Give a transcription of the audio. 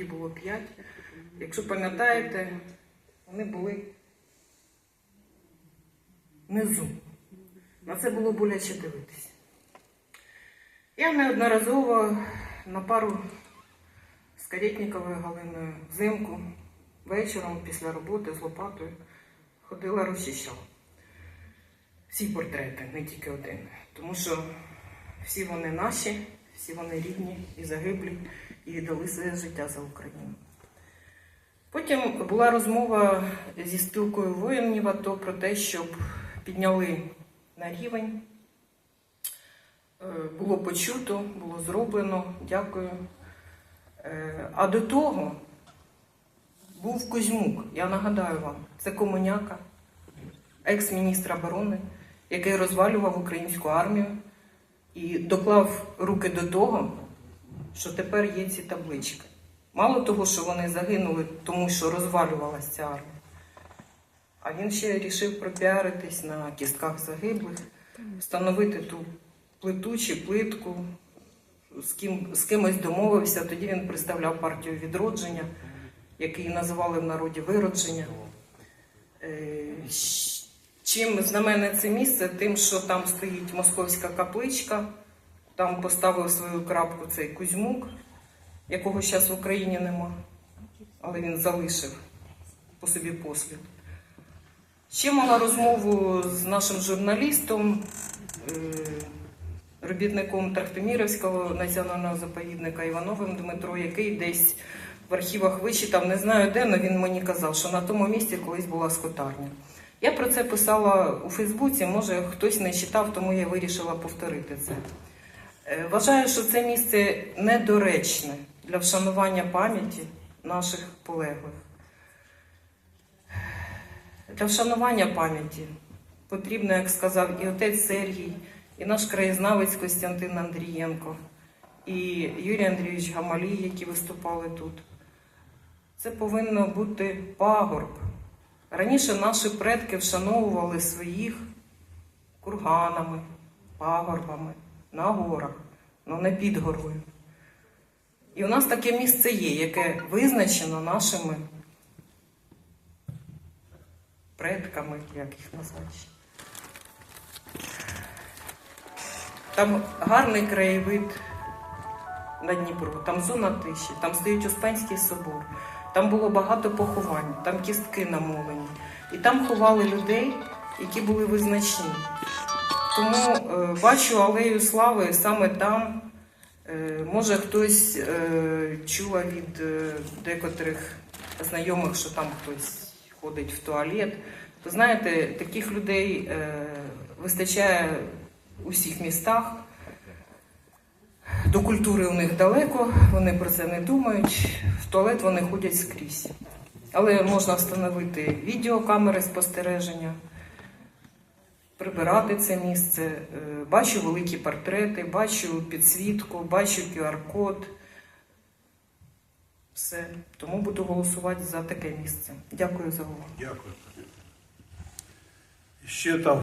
тоді було 5. Якщо пам'ятаєте, вони були внизу. На це було боляче дивитися. Я неодноразово на пару з Карєтніковою Галиною взимку, вечором після роботи з лопатою ходила розчищала. Всі портрети, не тільки один. Тому що всі вони наші, всі вони рідні і загиблі, і віддали своє життя за Україну. Потім була розмова зі спілкою воїнів АТО про те, щоб підняли на рівень. Е, Було почуто, було зроблено, дякую. Е, А до того був Кузьмук, я нагадаю вам, це комуняка, екс-міністр оборони, який розвалював українську армію і доклав руки до того, що тепер є ці таблички. Мало того, що вони загинули, тому що розвалювалася ця армія. А він ще вирішив пропіаритись на кістках загиблих, встановити ту плиту чи плитку, з, ким, з кимось домовився. Тоді він представляв партію відродження, який називали в народі виродження. Е, Чим знамене це місце? Тим, що там стоїть московська капличка, там поставив свою крапку цей Кузьмук, якого зараз в Україні нема, але він залишив по собі послід. Ще мала розмову з нашим журналістом, е, робітником Трахтимірівського національного заповідника Івановим Дмитро, який десь в архівах вичитав, не знаю де, але він мені казав, що на тому місці колись була скотарня. Я про це писала у Фейсбуці, може хтось не читав, тому я вирішила повторити це. Е, Вважаю, що це місце недоречне для вшанування пам'яті наших полеглих. Для вшанування пам'яті потрібно, як сказав і отець Сергій, і наш краєзнавець Костянтин Андрієнко, і Юрій Андрійович Гамалій, які виступали тут. Це повинно бути пагорб. Раніше наші предки вшановували своїх курганами, пагорбами, на горах, але не під горою. І у нас таке місце є, яке визначено нашими предками, як їх назвати. Там гарний краєвид на Дніпро, там зона тиші, там стоїть Успенський собор, там було багато поховань, там кістки намолені. І там ховали людей, які були визначні. Тому е, бачу алею слави саме там. Е, може, хтось е, чула від декотрих знайомих, що там хтось ходить в туалет. Ви знаєте, таких людей вистачає у всіх містах. До культури у них далеко, вони про це не думають. В туалет вони ходять скрізь. Але можна встановити відеокамери спостереження, прибирати це місце. Е, Бачу великі портрети, бачу підсвітку, бачу QR-код. Все. Тому буду голосувати за таке місце. Дякую за увагу. Дякую. Ще там